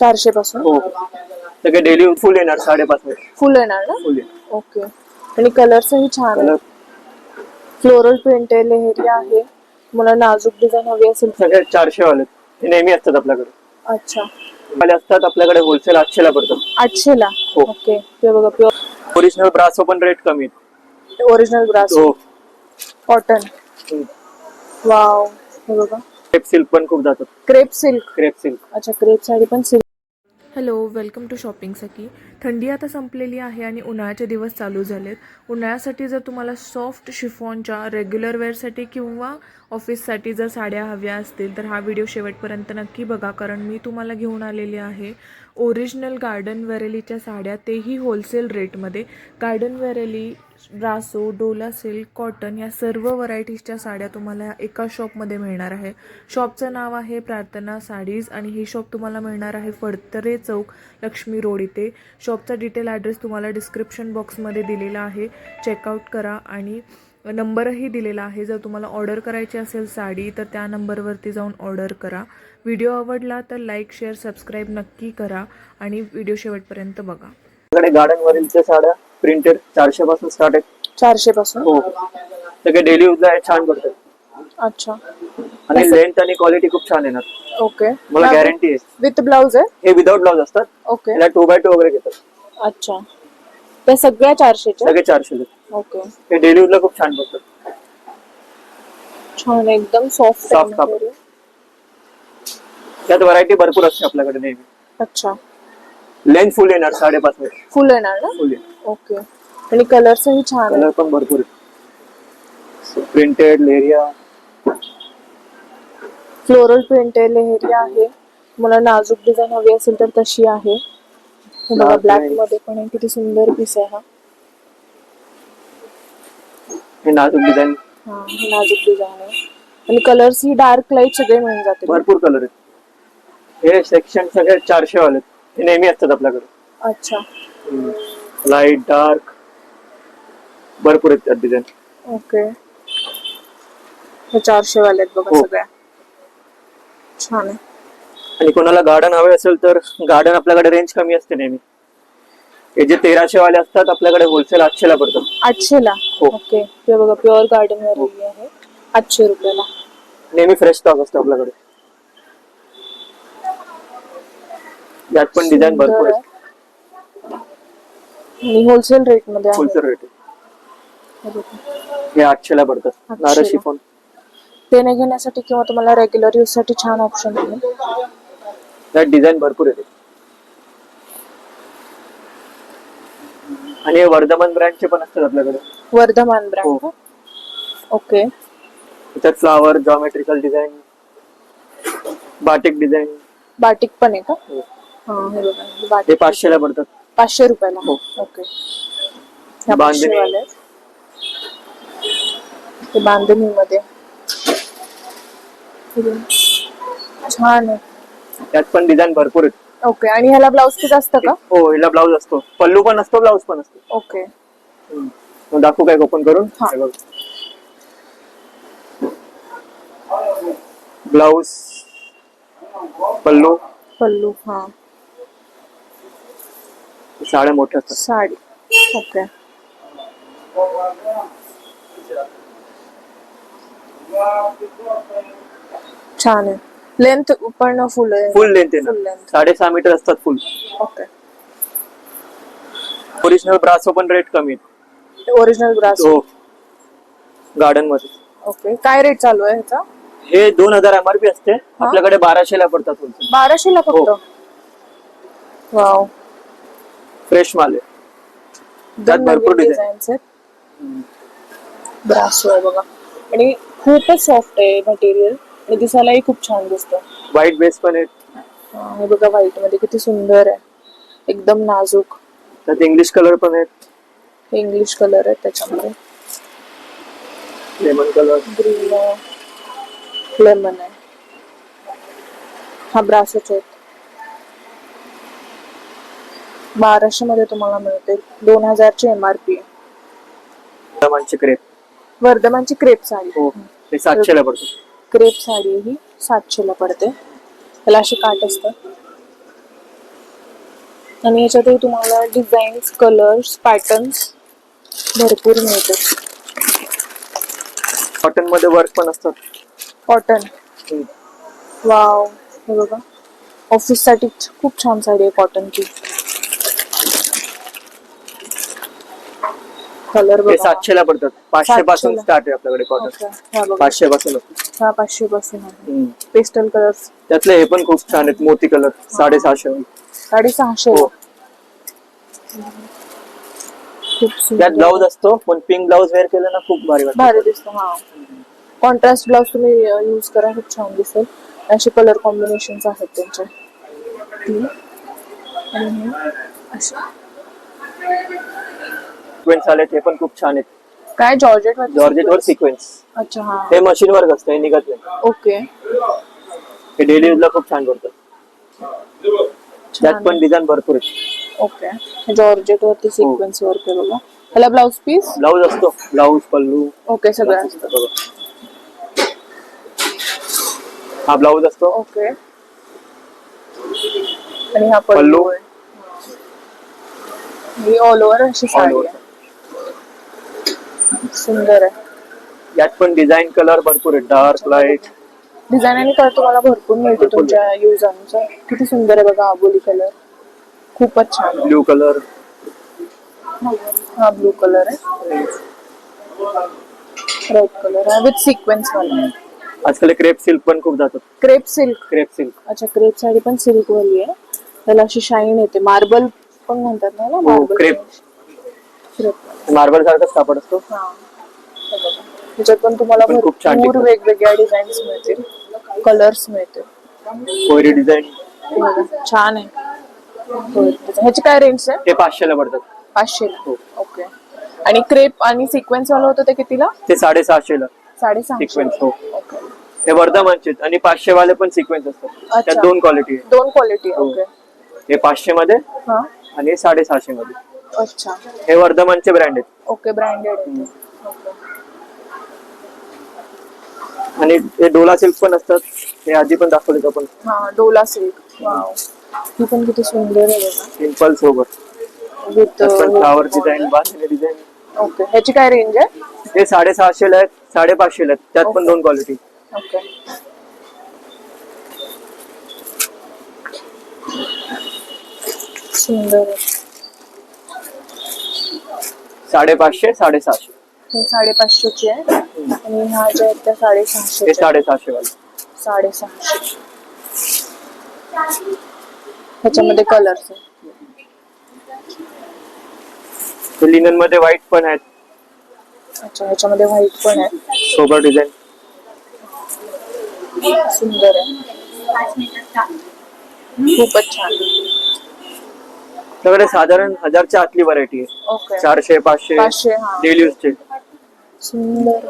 चारशे पासून? हो. डेली फुल येणार साडेपाच मध्ये फुल येणार ना? फुल येणार. ओके आणि कलर्सही छान आहे फ्लोरल प्रिंट आहे लेहरी आहे. मला नाजूक डिझाईन हवी असेल सगळे चारशे वाले. नेहमी असतात आपल्याकडे. अच्छा. वाले असतात आपल्याकडे होलसेल आठशे ला पडतात आठशे ला हो. ओके ते बघा प्युअर ओरिजिनल ब्रासो पण रेट कमी आहेत. ओरिजिनल ब्रास हो. कॉटन वाव हे बघा. क्रेप सिल्क पण खूप जातात. क्रेप सिल्क क्रेप सिल्क अच्छा क्रेप साडी पण silk hello welcome to shopping Sakhi थंडी आता संपलेली आहे आणि उन्हाळ्याचे दिवस चालू झालेत. उन्हाळ्यासाठी जर तुम्हाला सॉफ्ट शिफॉनच्या रेग्युलर वेअरसाठी किंवा ऑफिससाठी जर साड्या हव्या असतील तर हा व्हिडिओ शेवटपर्यंत नक्की बघा कारण मी तुम्हाला घेऊन आलेली आहे. ओरिजिनल गार्डन वेरेलीच्या साड्या तेही होलसेल रेटमध्ये. Garden Vareli brasso Dola silk cotton या सर्व व्हरायटीजच्या साड्या तुम्हाला एका शॉपमध्ये मिळणार आहे. शॉपचं नाव आहे प्रार्थना साडीज आणि ही शॉप तुम्हाला मिळणार आहे फडतरे चौक लक्ष्मी रोड इथे. शॉपचा डिटेल ॲड्रेस तुम्हाला डिस्क्रिप्शन बॉक्समध्ये दिलेला आहे. चेकआउट करा आणि नंबरही दिलेला आहे. जर तुम्हाला ऑर्डर करायची असेल साडी तर त्या नंबरवरती जाऊन ऑर्डर करा. व्हिडिओ आवडला तर लाईक शेअर सबस्क्राईब नक्की करा आणि व्हिडिओ शेवटपर्यंत बघा. आपल्याकडे गार्डन वरीलच्या साड्या प्रिंटेड चारशे पासून स्टार्ट आहेत. चारशे पासून हो. सगळे डेली यूजला छान पडतात. अच्छा. आणि लेंथ आणि क्वालिटी खूप छान येणार. ओके. मला गॅरंटी आहे. विथ ब्लाउज आहे? हे विदाउट ब्लाउज असतात. ओके. याला टू बाय टू वगैरे घेतात. अच्छा. त्या सगळ्या चारशेच्या? सगळे चारशे ओके. हे डेली यूजला खूप छान पडतात छान एकदम सॉफ्ट Soft कापड. त्यात व्हरायटी भरपूर असते आपल्याकडे नेहमी. अच्छा. लेंथ फुल येणार साडेपाच मध्ये फुल येणार ना? फुल येणार. ओके. आणि कलर्सही छान आहे कलर पण भरपूर प्रिंटेड लेरिया फ्लोरल प्रिंट आहे लेहरी आहे. मला नाजूक डिझाईन हवी असेल तर तशी आहे. हे बघा ब्लॅक. मध्ये पण आहे. किती सुंदर पीस आहे हा. हे नाजूक डिझाईन हा हे नाजूक डिझाईन आहे. आणि कलर्स ही डार्क लाइट सगळे मिळून जातील. भरपूर कलर आहेत. हे सेक्शन सगळे चारशे वाले आहेत. हे नेहमी असतात आपल्याकडे. अच्छा. लाइट डार्क भरपूर आहेत त्यात डिझाईन ओके हे चारशे वाले आहेत बघा हो. सगळ्या. छान आहे. आणि कोणाला गार्डन हवे असेल तर गार्डन आपल्याकडे रेंज कमी असते नेहमी. हे जे तेराशे वाले असतात आपल्याकडे होलसेल आठशे ला पडतात आठशे ला हो. ओके ते बघा प्युअर गार्डन वर आहे. आठशे रुपयाला. नेहमी फ्रेश स्टॉक असतो आपल्याकडे. यात पण डिझाईन भरपूर सुंदर आहे. आहे. आणि होलसेल रेटमध्ये आहे. होलसेल रेट हे बघा. हे आठशे ला पडतात 800 नारळ ला. शिफॉन. देणे घेण्यासाठी किंवा तुम्हाला रेग्युलर यूजसाठी छान ऑप्शन आहे. यात डिझाईन भरपूर येते. आणि हे वर्धमान ब्रँडचे पण असतात आपल्याकडे. वर्धमान ब्रँड हो. ओके त्याच्यात flower geometrical design batik design batik पण आहे का? हा. हे बघा हे हे बाटिक पाचशे ला पडतात. पाचशे रुपयाला? हो. ओके ह्या बांधणी. वाले आहेत. ते बांधणी मध्ये छान आहे. त्यात पण डिझाईन भरपूर आहेत. ओके आणि ह्याला ब्लाऊज किती असतं का? हो हिला ब्लाऊज असतो. पल्लू पण असतो ब्लाऊज पण असतो. ओके मग दाखवू काय ओपन करून? हा. ब्लाऊज पल्लू. पल्लू हा. साड्या मोठ्या असतात. साडी. ओके छान आहे. लेंथ पण फुल आहे. फुल लेंथ आहे Full ना length. साडेसहा मीटर असतात फुल ओके ओरिजिनल ब्रासो पण रेट कमी आहेत. ओरिजिनल ब्रास हो. गार्डनमध्ये. ओके काय रेट चालू आहे ह्याचा? हे दोन हजार एमआरपी असते. आपल्याकडे बाराशे ला पडतात होलसेल बाराशे ला फक्त? हो. वाव फ्रेश माल आहे. त्यात भरपूर डिझाईन डिझाईन्स आहेत. ब्रासो आहे बघा. आणि खूपच सॉफ्ट आहे मटेरियल आणि दिसायलाही खूप छान दिसतं. व्हाईट बेस पण आहेत हा, हे बघा व्हाईटमध्ये किती सुंदर आहे. एकदम नाजूक. त्यात इंग्लिश कलर पण आहेत. इंग्लिश कलर आहे त्याच्यामध्ये. लेमन कलर ग्रीन आहे. लेमन आहे. हा ब्रासोचे आहेत बाराशे मध्ये तुम्हाला मिळते. दोन हजारची एम आर पी दमानचे क्रेप वर्धमानची क्रेप साडी. हो ते सातशे ला पडतात क्रेप साडी ही सातशे ला पडते. त्याला अशी काट असतात. आणि याच्यातही तुम्हाला डिझाईन्स कलर्स पॅटर्न्स भरपूर मिळतात. कॉटनमध्ये वर्क पण असतात. कॉटन वाव हे बघा. ऑफिससाठी खूप छान साडी आहे कॉटनची कलर बघा. सातशे ला पडतात. पाचशे पासून 700 ला. स्टार्ट आहे आपल्याकडे. कॉटन पाचशे पासून. हा पाचशे पासून पेस्टल कलर्स त्यातले हे पण खूप छान आहेत. मोती कलर साडेसहाशे. साडेसहाशे. हो. खूप त्यात ब्लाऊज असतो पण पिंक ब्लाऊज वेअर केलं ना खूप भारी भारी दिसतो हा. कॉन्ट्रास्ट ब्लाउज तुम्ही यूज करा. खूप छान दिसेल. असे कलर कॉम्बिनेशन आहेत त्यांचे. आणि असे. सिक्वेन्स आले ते पण खूप छान आहेत. काय जॉर्जेट जॉर्जेट वर सिक्वेन्स अच्छा हा. हे मशीन वर्क असतं हे निघत नाही. ओके. हे डेली यूजला खूप छान करतात. त्यात पण डिझाईन भरपूर आहेत. ओके. जॉर्जेट वरती हो. सिक्वेन्स वर्क आहे बघा. ह्याला ब्लाउज पीस ब्लाऊज असतो. ब्लाऊज पल्लू. ओके सगळं. असतं बघा. हा ब्लाऊज असतो. ओके. आणि हा पल्लू. पल्लू. आहे. ही ऑल ओव्हर अशी All साडी over. आहे. सुंदर आहे. यात पण डिझाईन कलर भरपूर आहेत. डार्क लाइट डिझाईन आणि कलर तुम्हाला भरपूर मिळते भरपूर तुमच्या यूज अनुसार. किती सुंदर आहे बघा आबोली कलर खूपच छान. आहे. ब्ल्यू कलर हा ब्लू कलर आहे. रेड कलर आहे विथ सिक्वेन्स वाला. आजकाल क्रेप सिल्क पण खूप जातात. क्रेप सिल्क क्रेप सिल्क अच्छा क्रेप साडी पण सिल्क वाली आहे. त्याला अशी शाईन येते. मार्बल पण म्हणतात ना हो, मार्बल crepe. क्रेप मार्बल सारखाच कापड असतो. हा. हे. त्याच्यात पण तुम्हाला पण खूप छान भरपूर. वेगवेगळ्या डिझाईन्स मिळतील. कलर्स मिळतील. कोयरी डिझाईन हे छान आहे. होय. ह्याची काय रेंज आहे? ते पाचशेला पडतात. पाचशे. हो. ओके आणि क्रेप आणि सिक्वेन्स वाला होतं ते कितीला? ते साडेसहाशेला. साडेसहाशे. सिक्वेन्स हो. ओके हे वर्धमानचे आहेत. आणि पाचशे वाले पण सिक्वेन्स असतात. अच्छा. त्यात दोन क्वालिटी दोन क्वालिटी हो. ओके हे पाचशे मध्ये हा. आणि हे साडेसहाशे मध्ये अच्छा. हे वर्धमानचे ब्रँड आहेत. ओके ब्रँडेड आणि हे डोला सिल्क पण असतात. हे आधी पण दाखवले आपण. हा डोला सिल्क. वाव ही पण किती सुंदर आहे बघा. सिंपल सोबत. विथ फ्लावर डिझाईन बांधलेले डिझाईन ओके ह्याची काय रेंज आहे? हे साडेसहाशेला आहेत साडेपाचशेला आहेत. त्यात पण दोन क्वालिटी ओके सुंदर आहे. साडेपाचशे साडेसहाशे हे। साडेपाचशेची आहे आणि ह्या ज्या आहेत त्या हे साडेसहाशे साडेसहाशे वाले। साडेसहाशे ह्याच्यामध्ये कलर्स लिनन मध्ये व्हाईट पण आहेत. अच्छा ह्याच्यामध्ये व्हाईट पण आहे। सोबर डिझाईन सुंदर आहे। खूपच छान। आपल्याकडे साधारण हजारच्या आतली व्हरायटी आहे. ओके चारशे पाचशे पाचशे हा. डेली यूजचे सुंदर.